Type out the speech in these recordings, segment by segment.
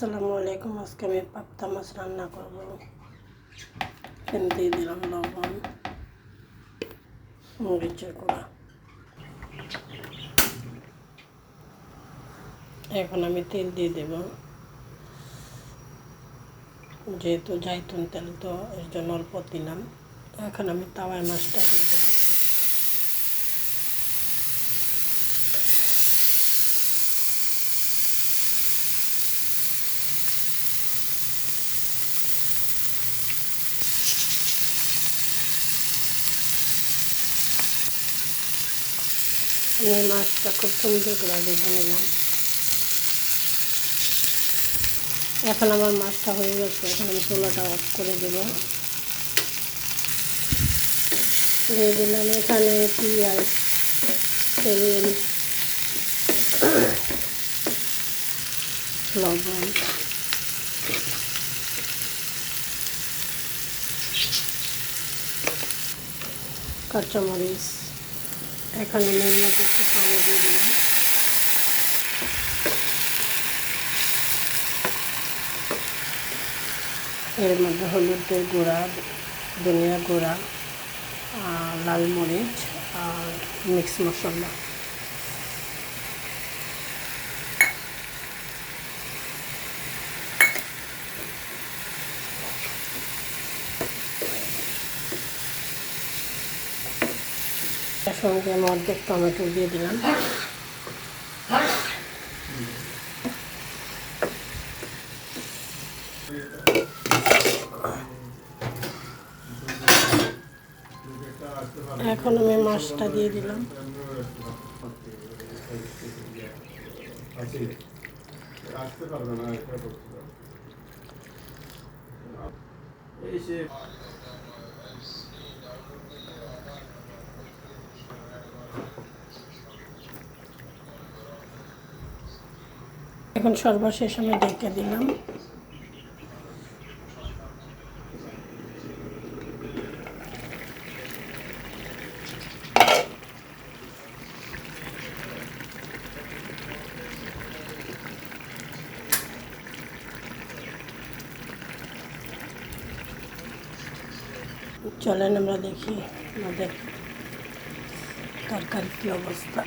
আসসালামু আলাইকুম, আজকে আমি পাপ্তা মাছ রান্না করব। এখানে দিয়ে দিলাম লবণ, মরিচের গুঁড়া। এখন আমি তেল দিয়ে দেব। যেহেতু জাইতুন তেল, তো এর জন্য অল্প দিলাম। এখন আমি তাওয়ায় মাছটা দিয়ে দেবো। আমি মাছটা খুব সুন্দর করে ভেজে নিলাম। এখন আমার মাছটা হয়ে গেছে, এখন আমি চুলাটা অফ করে দেব। দিয়ে দিলাম এখানে পেঁয়াজ, তেল, লবণ। কাঁচামরিচ। এখানে আমি মধ্যে একটু পানি দিয়ে দিলাম। এর মধ্যে হলুদের গুঁড়া, ধনিয়া গুঁড়া লাল মরিচ, আর মিক্স মশলা। তার সঙ্গে আমি অর্ধেক টমেটো দিয়ে দিলাম। এখন আমি মাছটা দিয়ে দিলাম। এই এখন সর্বশেষ আমি ডেকে দিলাম। চলেন আমরা দেখি আমাদের তরকারি কী অবস্থা।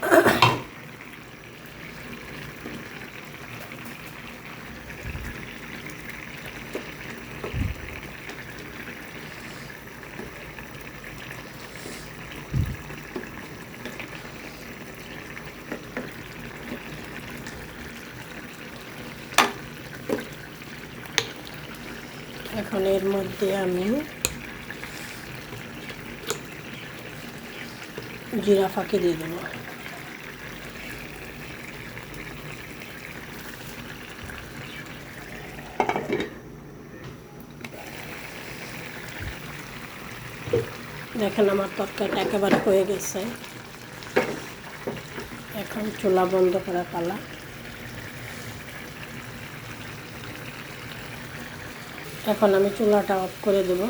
এখন এর মধ্যে আমি জিরা ফাঁকি দিয়ে দেবো। দেখেন আমার তরকারিটা একেবারে হয়ে গেছে। এখন চুলা বন্ধ করা পালা। এখন আমি চুলাটা অফ করে দেবো।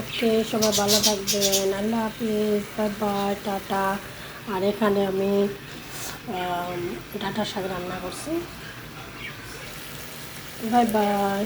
ওকে, সবাই ভালো থাকবেন। আল্লাহ হাফিজ বাই বাই টাটা। আর এখানে আমি ডাটা শাক রান্না করছি। Bye bye